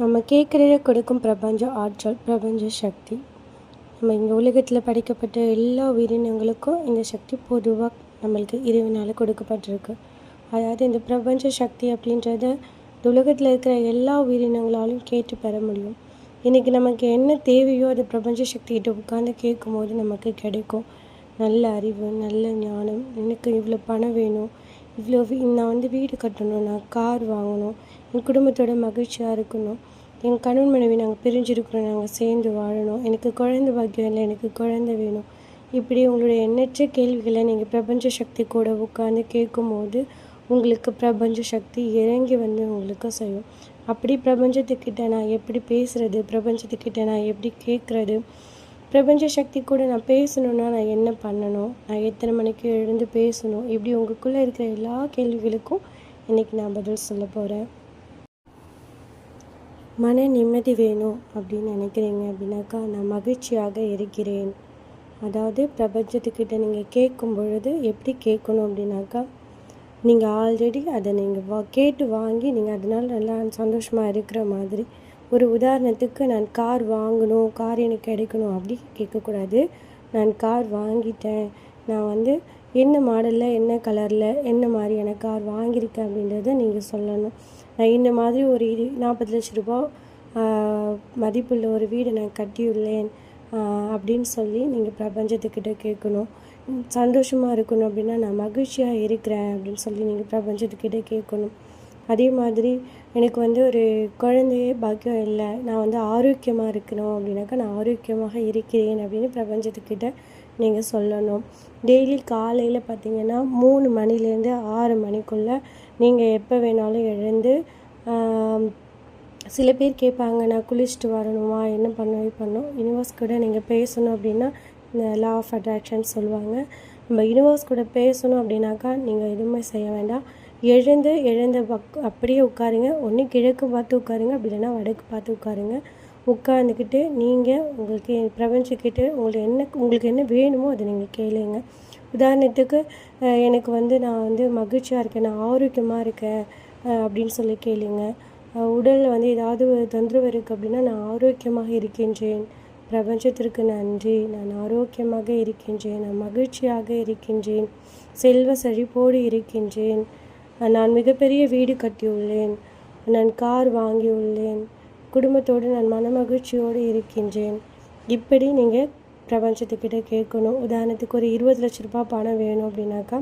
நம்ம கேட்குறத கொடுக்கும் பிரபஞ்ச ஆற்றல் பிரபஞ்ச சக்தி. நம்ம இந்த உலகத்தில் படைக்கப்பட்ட எல்லா உயிரினங்களுக்கும் இந்த சக்தி பொதுவாக நம்மளுக்கு இறைவனால் கொடுக்கப்பட்டிருக்கு. அதாவது இந்த பிரபஞ்ச சக்தி அப்படின்றத இந்த உலகத்தில் இருக்கிற எல்லா உயிரினங்களாலும் கேட்டு பெற முடியும். இன்றைக்கி நமக்கு என்ன தேவையோ அது பிரபஞ்ச சக்திகிட்ட உட்காந்து கேட்கும்போது நமக்கு கிடைக்கும். நல்ல அறிவு நல்ல ஞானம் எனக்கு இவ்வளோ பணம் வேணும் இவ்வளோ வீ நான் வந்து வீடு கட்டணும் நான் கார் வாங்கணும் என் குடும்பத்தோட மகிழ்ச்சியாக இருக்கணும். என் கணவன் மனைவி நாங்கள் பிரிஞ்சிருக்கிறோம். நாங்கள் சேர்ந்து வாழணும். எனக்கு குழந்த பாக்கியம் இல்லை. எனக்கு குழந்த வேணும். இப்படி உங்களுடைய எண்ணற்ற கேள்விகளை நீங்கள் பிரபஞ்ச சக்தி கூட உட்காந்து கேட்கும்போது உங்களுக்கு பிரபஞ்ச சக்தி இறங்கி வந்து உங்களுக்கு செய்யும் அப்படி பிரபஞ்சத்துக்கிட்ட நான் எப்படி பேசுகிறது பிரபஞ்சத்துக்கிட்ட நான் எப்படி கேட்குறது? பிரபஞ்ச சக்தி கூட நான் பேசணுன்னா நான் என்ன பண்ணணும்? நான் எத்தனை மணிக்கு எழுந்து பேசணும்? இப்படி உங்களுக்குள்ளே இருக்கிற எல்லா கேள்விகளுக்கும் இன்றைக்கி நான் பதில் சொல்ல போகிறேன் மன நிம்மதி வேணும் அப்படின்னு நினைக்கிறீங்க அப்படின்னாக்கா நான் மகிழ்ச்சியாக இருக்கிறேன். அதாவது பிரபஞ்சத்துக்கிட்ட நீங்கள் கேட்கும் பொழுது எப்படி கேட்கணும் அப்படின்னாக்கா நீங்கள் ஆல்ரெடி அதை நீங்கள் வா கேட்டு வாங்கி நீங்கள் அதனால் நல்லா சந்தோஷமாக இருக்கிற மாதிரி ஒரு உதாரணத்துக்கு நான் கார் வாங்கணும் கார் எனக்கு கிடைக்கணும் அப்படி கேட்கக்கூடாது. நான் கார் வாங்கிட்டேன். நான் வந்து என்ன மாடலில் என்ன கலரில் என்ன மாதிரியான கார் வாங்கியிருக்கேன் அப்படின்றத நீங்கள் சொல்லணும். நான் இந்த மாதிரி ஒரு நாற்பது லட்ச ரூபா மதிப்புள்ள ஒரு வீடை நான் கட்டியுள்ளேன் அப்படின்னு சொல்லி நீங்கள் பிரபஞ்சத்துக்கிட்ட கேட்கணும். சந்தோஷமாக இருக்கணும் அப்படின்னா நான் மகிழ்ச்சியாக இருக்கிறேன் அப்படின்னு சொல்லி நீங்கள் பிரபஞ்சத்துக்கிட்ட கேட்கணும். அதே மாதிரி எனக்கு வந்து ஒரு குழந்தையே பாக்கியம் இல்லை. நான் வந்து ஆரோக்கியமாக இருக்கணும் அப்படின்னாக்கா நான் ஆரோக்கியமாக இருக்கிறேன் அப்படின்னு பிரபஞ்சத்துக்கிட்ட நீங்கள் சொல்லணும். டெய்லி காலையில் பார்த்தீங்கன்னா மூணு மணிலேருந்து ஆறு மணிக்குள்ளே நீங்கள் எப்போ வேணாலும் எழுந்து சில பேர் கேட்பாங்க நான் குளிச்சுட்டு வரணுமா? என்ன பண்ணவே பண்ணோம்? யூனிவர்ஸ் கூட நீங்கள் பேசணும் அப்படின்னா இந்த லா ஆஃப் அட்ராக்ஷன் சொல்லுவாங்க. நம்ம யூனிவர்ஸ் கூட பேசணும் அப்படின்னாக்கா நீங்கள் எதுவுமே செய்ய வேண்டாம். எழுந்து எழுந்த பக் அப்படியே உட்காருங்க. ஒன்று கிழக்கு பார்த்து உட்காருங்க அப்படி இல்லைன்னா வடக்கு பார்த்து உட்காருங்க. உட்காந்துக்கிட்டு நீங்கள் உங்களுக்கு பிரபஞ்சக்கிட்ட உங்களுக்கு என்ன உங்களுக்கு என்ன வேணுமோ அதை நீங்கள் கேளுங்க. உதாரணத்துக்கு எனக்கு வந்து நான் வந்து மகிழ்ச்சியாக இருக்கேன் நான் ஆரோக்கியமாக இருக்கேன் அப்படின்னு சொல்லி கேளுங்க. உடலில் வந்து ஏதாவது தொந்தரவு இருக்குது அப்படின்னா நான் ஆரோக்கியமாக இருக்கின்றேன். பிரபஞ்சத்திற்கு நன்றி. நான் ஆரோக்கியமாக இருக்கின்றேன் நான் மகிழ்ச்சியாக இருக்கின்றேன். செல்வ செழிப்போடு இருக்கின்றேன். நான் மிகப்பெரிய வீடு கட்டியுள்ளேன். நான் கார் வாங்கியுள்ளேன். குடும்பத்தோடு நான் மனமகிழ்ச்சியோடு இருக்கின்றேன். இப்படி நீங்கள் பிரபஞ்சத்துக்கிட்ட கேட்கணும். உதாரணத்துக்கு ஒரு இருபது லட்ச ரூபாய் பணம் வேணும் அப்படின்னாக்கா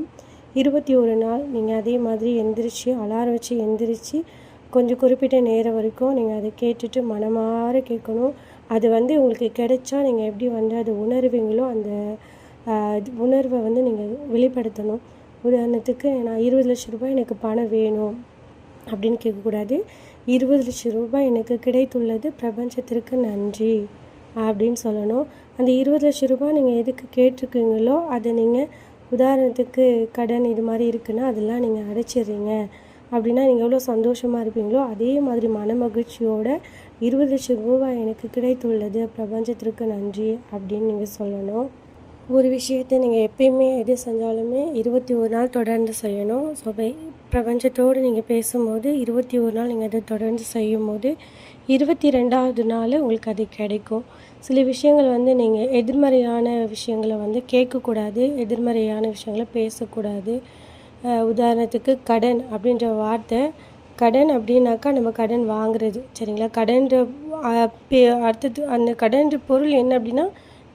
இருபத்தி ஒரு நாள் நீங்கள் அதே மாதிரி எந்திரிச்சு அலாரம் வச்சு எந்திரிச்சு கொஞ்சம் குறிப்பிட்ட நேரம் வரைக்கும் நீங்கள் அதை கேட்டுட்டு மனமாற கேட்கணும். அது வந்து உங்களுக்கு கிடைச்சா நீங்கள் எப்படி வந்து அதை உணர்வீங்களோ அந்த உணர்வை வந்து நீங்கள் வெளிப்படுத்தணும். உதாரணத்துக்கு நான் இருபது லட்ச ரூபாய் எனக்கு பணம் வேணும். அப்படின்னு கேட்கக்கூடாது. இருபது லட்சம் ரூபாய் எனக்கு கிடைத்துள்ளது. பிரபஞ்சத்திற்கு நன்றி அப்படின்னு சொல்லணும். அந்த இருபது லட்சம் ரூபாய் நீங்கள் எதுக்கு கேட்டிருக்கீங்களோ அதை நீங்கள் உதாரணத்துக்கு கடன் இது மாதிரி இருக்குன்னா அதெல்லாம் நீங்கள் அடைச்சிடுறீங்க. அப்படின்னா நீங்கள் எவ்வளோ சந்தோஷமாக இருப்பீங்களோ அதே மாதிரி மன மகிழ்ச்சியோட இருபது லட்சம் ரூபாய் எனக்கு கிடைத்துள்ளது. பிரபஞ்சத்திற்கு நன்றி அப்படின்னு நீங்கள் சொல்லணும். ஒரு விஷயத்தை நீங்கள் எப்பயுமே எது செஞ்சாலுமே இருபத்தி ஒரு நாள் தொடர்ந்து செய்யணும். ஸோ பிரபஞ்சத்தோடு நீங்கள் பேசும்போது இருபத்தி ஒரு நாள் நீங்கள் அதை தொடர்ந்து செய்யும்போது இருபத்தி ரெண்டாவது நாள் உங்களுக்கு அது கிடைக்கும். சில விஷயங்கள் வந்து நீங்கள் எதிர்மறையான விஷயங்களை வந்து கேட்கக்கூடாது எதிர்மறையான விஷயங்களை பேசக்கூடாது. உதாரணத்துக்கு கடன் அப்படின்ற வார்த்தை கடன் அப்படின்னாக்கா நம்ம கடன் வாங்குறது சரிங்களா? கடன்ற அடுத்தது அந்த கடன்ற பொருள் என்ன அப்படின்னா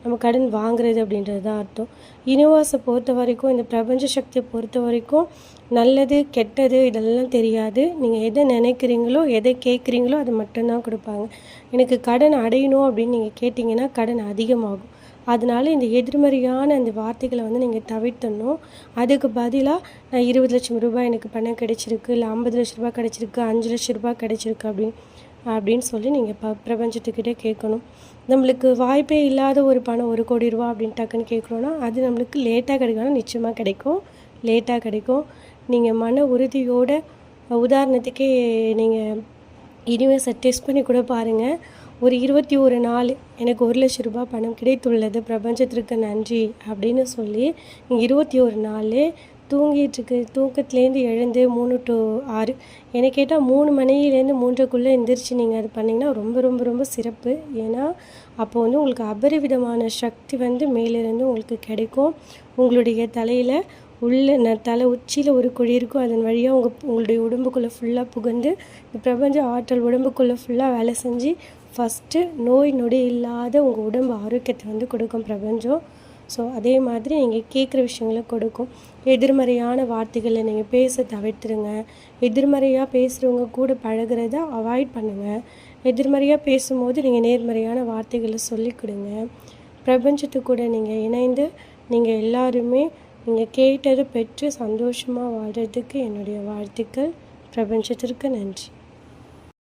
நம்ம கடன் வாங்குறது அப்படின்றது தான் அர்த்தம். யூனிவர்ஸை பொறுத்த வரைக்கும் இந்த பிரபஞ்ச சக்தியை பொறுத்த வரைக்கும் நல்லது கெட்டது இதெல்லாம் தெரியாது. நீங்கள் எதை நினைக்கிறீங்களோ எதை கேட்குறீங்களோ அதை மட்டும்தான் கொடுப்பாங்க. எனக்கு கடன் அடையணும் அப்படின்னு நீங்கள் கேட்டிங்கன்னா கடன் அதிகமாகும். அதனால இந்த எதிர்மறையான அந்த வார்த்தைகளை வந்து நீங்கள் தவிர்த்தணும். அதுக்கு பதிலாக நான் இருபது லட்சம் ரூபாய் எனக்கு பணம் கிடைச்சிருக்கு இல்லை ஐம்பது லட்ச ரூபாய் கிடச்சிருக்கு அஞ்சு லட்ச ரூபாய் கிடச்சிருக்கு அப்படின்னு. அப்படின்னு சொல்லி நீங்கள் ப பிரபஞ்சத்துக்கிட்டே கேட்கணும். நம்மளுக்கு வாய்ப்பே இல்லாத ஒரு பணம் ஒரு கோடி ரூபா அப்படின்னு டக்குன்னு கேட்குறோன்னா அது நம்மளுக்கு லேட்டாக கிடைக்கணும் நிச்சயமாக கிடைக்கும். லேட்டாக கிடைக்கும். நீங்கள் மன உறுதியோட உதாரணத்துக்கே நீங்கள் யூனிவர்ஸை டெஸ்ட் பண்ணி கூட பாருங்கள் ஒரு இருபத்தி ஒரு நாள் எனக்கு ஒரு லட்ச ரூபாய் பணம் கிடைத்துள்ளது. பிரபஞ்சத்திற்கு நன்றி அப்படின்னு சொல்லி இருபத்தி ஒரு நாள் தூங்கிட்டுருக்கு. தூக்கத்துலேருந்து எழுந்து மூணு டு ஆறு. என்னை கேட்டால் மூணு மணிலேருந்து மூன்றைக்குள்ளே எந்திரிச்சு நீங்கள் அது பண்ணிங்கன்னா ரொம்ப ரொம்ப ரொம்ப சிறப்பு. ஏன்னா அப்போ வந்து உங்களுக்கு அபரிவிதமான சக்தி வந்து மேலேருந்து உங்களுக்கு கிடைக்கும். உங்களுடைய தலையில் உள்ள ந தலை உச்சியில் ஒரு குழி இருக்கும். அதன் வழியாக உங்கள் உங்களுடைய உடம்புக்குள்ளே ஃபுல்லாக புகுந்து இந்த பிரபஞ்ச ஆற்றல் உடம்புக்குள்ளே ஃபுல்லாக வேலை செஞ்சு ஃபஸ்ட்டு நோய் நொடி இல்லாத உங்கள் உடம்பு ஆரோக்கியத்தை வந்து கொடுக்கும் பிரபஞ்சம். ஸோ அதே மாதிரி நீங்கள் கேட்குற விஷயங்களை கொடுக்கும். எதிர்மறையான வார்த்தைகளை நீங்கள் பேச தவிர்த்துருங்க. எதிர்மறையாக பேசுகிறவங்க கூட பழகிறத அவாய்ட் பண்ணுங்கள் எதிர்மறையாக பேசும்போது நீங்கள் நேர்மறையான வார்த்தைகளை சொல்லிக் கொடுங்க. பிரபஞ்சத்து கூட நீங்கள் இணைந்து நீங்கள் எல்லாருமே நீங்கள் கேட்டதை பெற்று சந்தோஷமாக வாழ்கிறதுக்கு என்னுடைய வாழ்த்துக்கள். பிரபஞ்சத்திற்கு நன்றி.